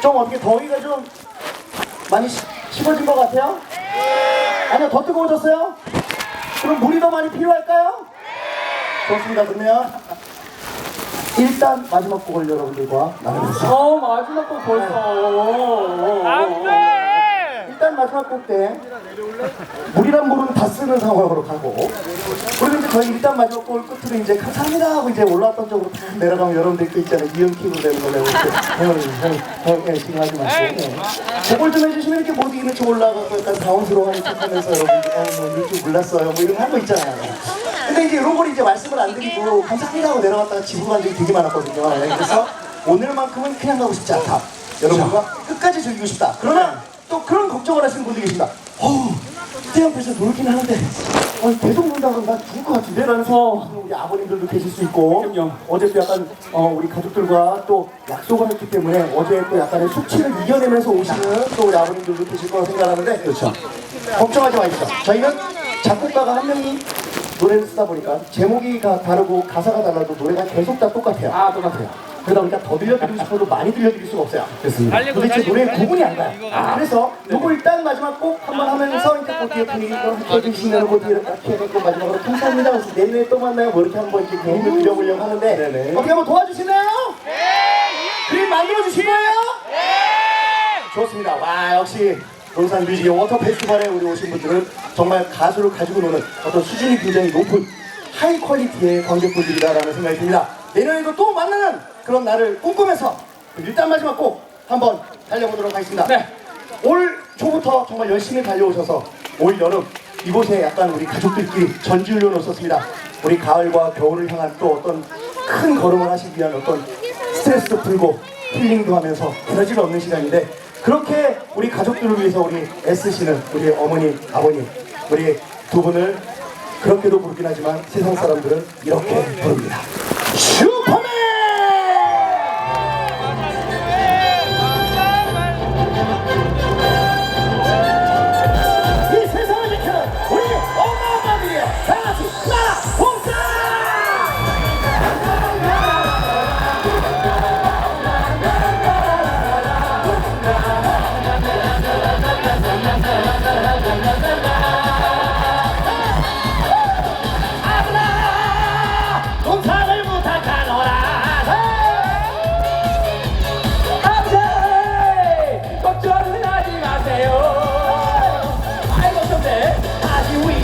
좀 어떻게 더위가 좀 많이 시- 식어진 것 같아요? 아니요, 더 뜨거워졌어요? 그럼 물이 더 많이 필요할까요? 좋습니다. 그러면 일단 마지막 곡을 여러분들과 나누겠습니다. 어 마지막 곡 벌써. 안돼 일단 마지막 곡 때 물이란 물은 다 쓰는 상황으로 가고 저희 일단 마지막 곡을 끝으로 이제 감사합니다 하고 이제 올라왔던 쪽으로 다 내려가면 여러분들 그 있잖아요. 이음 킥으로 되는 거라고 형형 예, 지금 하지 마시고. 예. 그걸 좀 해주시면 이렇게 못 이기는 척 올라가고 약간 당황스러워하는 척하면서 여러분들 어뭐 이럴 줄 몰랐어요. 뭐 이런 거 한 거 있잖아요. 근데 이제 이런 걸 이제 말씀을 안 드리고 감사합니다 하고 내려갔다가 지고 간 적이 되게 많았거든요. 예, 그래서 오늘만큼은 그냥 가고 싶지 않다. 여러분과 끝까지 즐기고 싶다. 그러나 또 그런 걱정을 하시는 분들이 계십니다. 어우 때 앞에서 놀긴 하는데 어, 계속 논다고 나 죽을 것 같은데 라면서 우리 아버님들도 계실 수 있고 그럼요. 어제도 약간 어, 우리 가족들과 또 약속을 했기 때문에 어제 또 약간의 숙취를 이겨내면서 오시는 또 우리 아버님들도 계실 거라 생각하는데 그렇죠 걱정하지 마십시오 저희는 작곡가가 한 명이 노래를 쓰다 보니까 제목이 가- 다르고 가사가 달라도 노래가 계속 다 똑같아요 아 똑같아요. 그러다 보니까 더 들려드리고 싶어도 많이 들려드릴 수가 없어요 됐습니다. 도대체 노래 구분이 안 가요. 아, 그래서 요거 일단 마지막 곡 한번 하면서 이렇게 또 뒤에 분위기 좀 해주시면 그 뒤에 이렇게 해놓고 마지막으로 감사합니다. 그래서 내년에 또 만나요. 뭐 이렇게 한번 이렇게 개인을 드려보려고 하는데 네네. 어떻게 한번 도와주시나요? 네. 그림 만들어 주실 거예요? 네. 좋습니다. 와 역시 논산 뮤직의 워터 페스티벌에 우리 오신 분들은 정말 가수를 가지고 노는 어떤 수준이 굉장히 높은 하이 퀄리티의 관객분들이다라는 생각이 듭니다. 내년에도 또 만나는 그런 날을 꿈꾸면서 일단 마지막 곡 한번 달려보도록 하겠습니다. 네. 올 초부터 정말 열심히 달려오셔서 올 여름 이곳에 약간 우리 가족들끼리 전지훈련을 썼습니다. 우리 가을과 겨울을 향한 또 어떤 큰 걸음을 하시기 위한 어떤 스트레스도 풀고 힐링도 하면서 에너지를 얻는 시간인데 그렇게 우리 가족들을 위해서 우리 애쓰시는 우리 어머니, 아버님, 우리 두 분을 그렇게도 부르긴 하지만 세상 사람들은 이렇게 부릅니다. 슈퍼맨!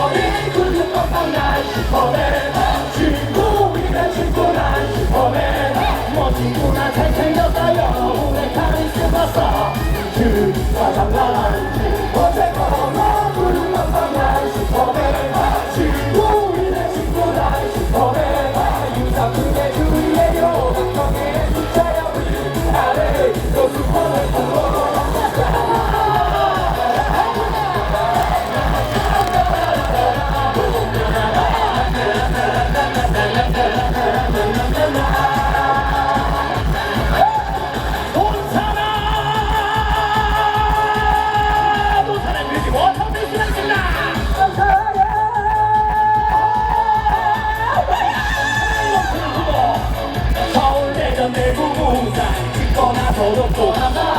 거리 굵은 깜빡 난 슈퍼맨 친구 난 슈퍼맨 멋지구나 잘생겼다 여러분의 카리스마 써그 가장 강한 不怕胖